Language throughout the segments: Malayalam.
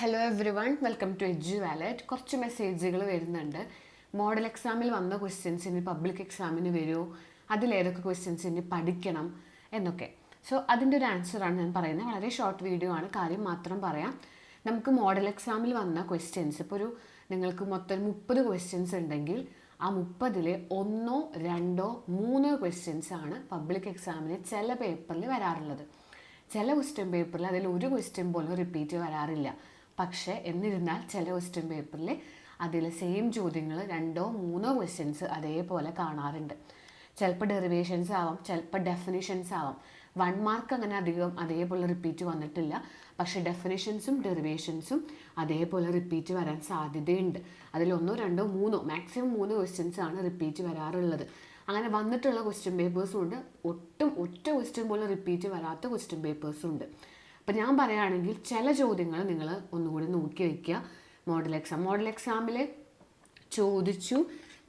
Hello every one welcome to edu wallet കുറച്ച് മെസ്സേജുകൾ വരുന്നുണ്ട്. മോഡൽ എക്സാമിൽ വന്ന ക്വസ്റ്റ്യൻസ് ഇനി പബ്ലിക് എക്സാമിന് വരുമോ അതിലേതൊക്കെ ക്വസ്റ്റ്യൻസ് ഇനി പഠിക്കണം എന്നൊക്കെ. സോ അതിന്റെ ഒരു ആൻസറാണ് ഞാൻ പറയുന്നത്. വളരെ ഷോർട്ട് വീഡിയോ ആണ്. കാര്യം മാത്രം പറയാം. നമുക്ക് മോഡൽ എക്സാമിൽ വന്ന ക്വസ്റ്റ്യൻസ് ഇപ്പോൾ ഒരു നിങ്ങൾക്ക് മൊത്തം മുപ്പത് ക്വസ്റ്റ്യൻസ് ഉണ്ടെങ്കിൽ ആ മുപ്പതിൽ ഒന്നോ രണ്ടോ മൂന്നോ ക്വസ്റ്റ്യൻസ് ആണ് പബ്ലിക് എക്സാമിന് ചില പേപ്പറിൽ വരാറുള്ളത്. ചില ക്വസ്റ്റ്യൻ പേപ്പറിൽ അതിൽ ഒരു ക്വസ്റ്റ്യൻ പോലും റിപ്പീറ്റ് വരാറില്ല. പക്ഷേ എന്നിരുന്നാൽ ചില ക്വസ്റ്റ്യൻ പേപ്പറിൽ അതിൽ സെയിം ചോദ്യങ്ങൾ രണ്ടോ മൂന്നോ ക്വസ്റ്റ്യൻസ് അതേപോലെ കാണാറുണ്ട്. ചിലപ്പോൾ ഡെറിവേഷൻസ് ആവാം ചിലപ്പോൾ ഡെഫിനിഷൻസ് ആവാം. വൺ മാർക്ക് അങ്ങനെ അധികം അതേപോലെ റിപ്പീറ്റ് വന്നിട്ടില്ല. പക്ഷേ ഡെഫിനിഷൻസും ഡെറിവേഷൻസും അതേപോലെ റിപ്പീറ്റ് വരാൻ സാധ്യതയുണ്ട്. അതിലൊന്നോ രണ്ടോ മൂന്നോ മാക്സിമം മൂന്ന് ക്വസ്റ്റ്യൻസ് ആണ് റിപ്പീറ്റ് വരാറുള്ളത്. അങ്ങനെ വന്നിട്ടുള്ള ക്വസ്റ്റ്യൻ പേപ്പേഴ്സും ഉണ്ട്. ഒട്ടും ഒറ്റ ക്വസ്റ്റ്യൻ പോലും റിപ്പീറ്റ് വരാത്ത ക്വസ്റ്റ്യൻ പേപ്പേഴ്സും ഉണ്ട്. അപ്പം ഞാൻ പറയുകയാണെങ്കിൽ ചില ചോദ്യങ്ങൾ നിങ്ങൾ ഒന്നുകൂടി നോക്കി വയ്ക്കുക. മോഡൽ എക്സാം മോഡൽ എക്സാമിൽ ചോദിച്ചു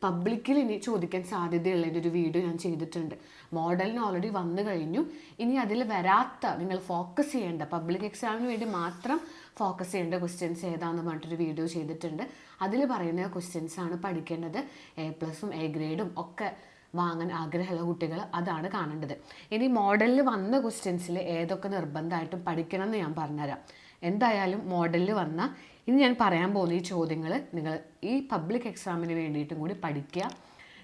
പബ്ലിക്കിൽ ഇനി ചോദിക്കാൻ സാധ്യതയുള്ളതിന്റെ ഒരു വീഡിയോ ഞാൻ ചെയ്തിട്ടുണ്ട്. മോഡലിന് ഓൾറെഡി വന്നു കഴിഞ്ഞു. ഇനി അതിൽ വരാത്ത നിങ്ങൾ ഫോക്കസ് ചെയ്യേണ്ട പബ്ലിക് എക്സാമിന് വേണ്ടി മാത്രം ഫോക്കസ് ചെയ്യേണ്ട ക്വസ്റ്റ്യൻസ് ഏതാണെന്ന് പറഞ്ഞിട്ടൊരു വീഡിയോ ചെയ്തിട്ടുണ്ട്. അതിൽ പറയുന്ന ക്വസ്റ്റ്യൻസ് ആണ് പഠിക്കേണ്ടത്. എ പ്ലസും എ ഗ്രേഡും ഒക്കെ വാങ്ങാൻ ആഗ്രഹമുള്ള കുട്ടികൾ അതാണ് കാണേണ്ടത്. ഇനി മോഡലിൽ വന്ന ക്വസ്റ്റ്യൻസിൽ ഏതൊക്കെ നിർബന്ധമായിട്ടും പഠിക്കണം എന്ന് ഞാൻ പറഞ്ഞുതരാം. എന്തായാലും മോഡലിൽ വന്ന ഇനി ഞാൻ പറയാൻ പോകുന്ന ഈ ചോദ്യങ്ങൾ നിങ്ങൾ ഈ പബ്ലിക് എക്സാമിന് വേണ്ടിയിട്ടും കൂടി പഠിക്കുക.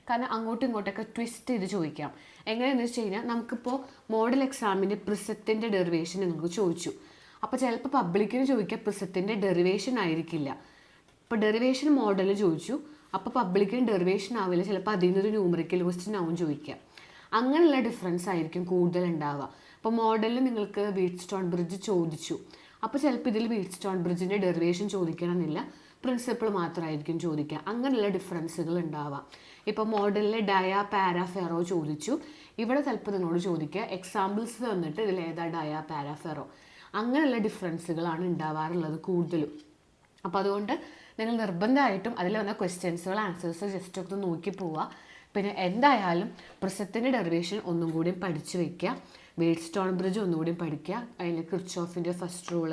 കാരണം അങ്ങോട്ടും ഇങ്ങോട്ടൊക്കെ ട്വിസ്റ്റ് ചെയ്ത് ചോദിക്കാം. എങ്ങനെയാണെന്ന് വെച്ച് കഴിഞ്ഞാൽ നമുക്കിപ്പോൾ മോഡൽ എക്സാമിന്റെ പ്രിസത്തിന്റെ ഡെറിവേഷൻ നിങ്ങൾക്ക് ചോദിച്ചു. അപ്പോൾ ചിലപ്പോൾ പബ്ലിക്കിന് ചോദിക്കുക പ്രിസത്തിന്റെ ഡെറിവേഷൻ ആയിരിക്കില്ല. ഇപ്പോൾ ഡെറിവേഷൻ മോഡൽ ചോദിച്ചു. അപ്പോൾ പബ്ലിക്കിന് ഡെറിവേഷൻ ആവില്ല. ചിലപ്പോൾ അതിൽ നിന്നൊരു ന്യൂമറിക്കൽ ക്വസ്റ്റ്യൻ ആവും ചോദിക്കുക. അങ്ങനെയുള്ള ഡിഫറൻസ് ആയിരിക്കും കൂടുതൽ ഉണ്ടാവുക. അപ്പോൾ മോഡലിൽ നിങ്ങൾക്ക് വീറ്റ് സ്റ്റോൺ ബ്രിഡ്ജ് ചോദിച്ചു. അപ്പോൾ ചിലപ്പോൾ ഇതിൽ വീറ്റ് സ്റ്റോൺ ബ്രിഡ്ജിന്റെ ഡെറിവേഷൻ ചോദിക്കണമെന്നില്ല. പ്രിൻസിപ്പിൾ മാത്രമായിരിക്കും ചോദിക്കുക. അങ്ങനെയുള്ള ഡിഫറൻസുകൾ ഉണ്ടാവാം ഇപ്പോൾ മോഡലിലെ ഡയ പാരാഫെറോ ചോദിച്ചു. ഇവിടെ ചിലപ്പോൾ നിങ്ങളോട് ചോദിക്കുക. എക്സാമ്പിൾസ് തന്നിട്ട് ഇതിൽ ഏതാ ഡയ പാരാഫെറോ അങ്ങനെയുള്ള ഡിഫറൻസുകളാണ് ഉണ്ടാവാറുള്ളത് കൂടുതലും. അപ്പോൾ അതുകൊണ്ട് നിങ്ങൾ നിർബന്ധമായിട്ടും അതിൽ വന്ന ക്വസ്റ്റ്യൻസുകൾ ആൻസേഴ്സ് ജസ്റ്റ് ഒക്കെ നോക്കി പോവുക. പിന്നെ എന്തായാലും പ്രസത്തിന്റെ ഡെറിവേഷൻ ഒന്നും കൂടി പഠിച്ചു വയ്ക്കുക വേഡ് സ്റ്റോൺ ബ്രിഡ്ജ് ഒന്നും കൂടി പഠിക്കുക. അതിൽ ക്രിച്ചോഫിന്റെ ഫസ്റ്റ് റൂൾ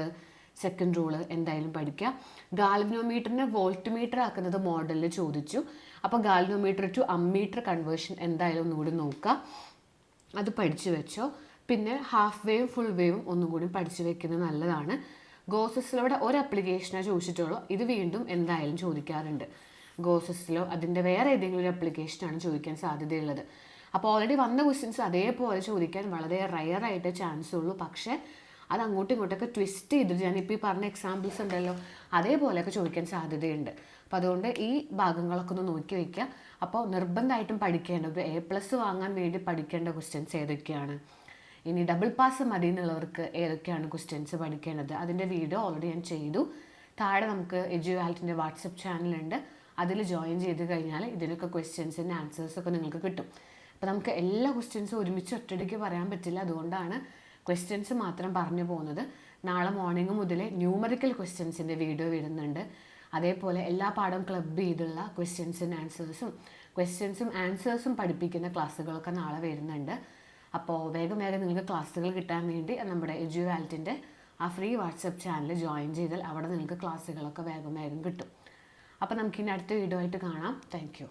സെക്കൻഡ് റൂൾ എന്തായാലും പഠിക്കുക. ഗാൽവനോമീറ്ററിനെ വോൾട്ട് മീറ്റർ ആക്കുന്നത് മോഡലിൽ ചോദിച്ചു. അപ്പോൾ ഗാൽവനോമീറ്റർ ടു അമ്മീറ്റർ കൺവേർഷൻ എന്തായാലും ഒന്നുകൂടി നോക്കുക. അത് പഠിച്ചു വെച്ചോ. പിന്നെ ഹാഫ് വേവ് ഫുൾ വേവും ഒന്നും കൂടി പഠിച്ചു വെക്കുന്നത് നല്ലതാണ്. ഗോസസിലൂടെ ഒരു അപ്ലിക്കേഷനെ ചോദിച്ചിട്ടുള്ളൂ ഇത് വീണ്ടും എന്തായാലും ചോദിക്കാറുണ്ട്. ഗോസസിലോ അതിന്റെ വേറെ ഏതെങ്കിലും ഒരു അപ്ലിക്കേഷനാണ് ചോദിക്കാൻ സാധ്യതയുള്ളത്. അപ്പോൾ ഓൾറെഡി വന്ന ക്വസ്റ്റ്യൻസ് അതേപോലെ ചോദിക്കാൻ വളരെ റയർ ആയിട്ട് ചാൻസ് ഉള്ളൂ. പക്ഷേ അത് അങ്ങോട്ടും ഇങ്ങോട്ടൊക്കെ ട്വിസ്റ്റ് ചെയ്തിട്ട് ഞാനിപ്പോൾ ഈ പറഞ്ഞ എക്സാമ്പിൾസ് ഉണ്ടല്ലോ അതേപോലെയൊക്കെ ചോദിക്കാൻ സാധ്യതയുണ്ട്. അപ്പോൾ അതുകൊണ്ട് ഈ ഭാഗങ്ങളൊക്കെ ഒന്ന് നോക്കി വയ്ക്കുക അപ്പോൾ നിർബന്ധമായിട്ടും പഠിക്കേണ്ടത് എ പ്ലസ് വാങ്ങാൻ വേണ്ടി പഠിക്കേണ്ട ക്വസ്റ്റ്യൻസ് ഏതൊക്കെയാണ്? ഇനി ഡബിൾ പാസ് മതി എന്നുള്ളവർക്ക് ഏതൊക്കെയാണ് ക്വസ്റ്റ്യൻസ് പഠിക്കേണ്ടത്? അതിന്റെ വീഡിയോ ഓൾറെഡി ഞാൻ ചെയ്തു. താഴെ നമുക്ക് എജു വാട്സപ്പ് ചാനലുണ്ട് അതിൽ ജോയിൻ ചെയ്ത് കഴിഞ്ഞാൽ ഇതിനൊക്കെ ക്വസ്റ്റ്യൻസിന്റെ ആൻസേഴ്സൊക്കെ നിങ്ങൾക്ക് കിട്ടും. അപ്പോൾ നമുക്ക് എല്ലാ ക്വസ്റ്റ്യൻസും ഒരുമിച്ച് ഒറ്റയടിക്ക് പറയാൻ പറ്റില്ല. അതുകൊണ്ടാണ് ക്വസ്റ്റ്യൻസ് മാത്രം പറഞ്ഞു പോകുന്നത്. നാളെ മോർണിംഗ് മുതൽ ന്യൂമറിക്കൽ ക്വസ്റ്റ്യൻസിന്റെ വീഡിയോ വരുന്നുണ്ട്. അതേപോലെ എല്ലാ പാഠം ക്ലബ് ചെയ്തുള്ള ക്വസ്റ്റ്യൻസിന്റെ ആൻസേഴ്സും ക്വസ്റ്റ്യൻസും ആൻസേഴ്സും പഠിപ്പിക്കുന്ന ക്ലാസ്സുകളൊക്കെ നാളെ വരുന്നുണ്ട്. അപ്പോൾ വേഗം വേഗം നിങ്ങൾക്ക് ക്ലാസ്സുകൾ കിട്ടാൻ വേണ്ടി നമ്മുടെ എജു വാലറ്റിന്റെ ആ ഫ്രീ വാട്സപ്പ് ചാനൽ ജോയിൻ ചെയ്താൽ അവിടെ നിങ്ങൾക്ക് ക്ലാസ്സുകളൊക്കെ വേഗം വേഗം കിട്ടും. അപ്പോൾ നമുക്കിനി അടുത്ത വീഡിയോ ആയിട്ട് കാണാം. താങ്ക്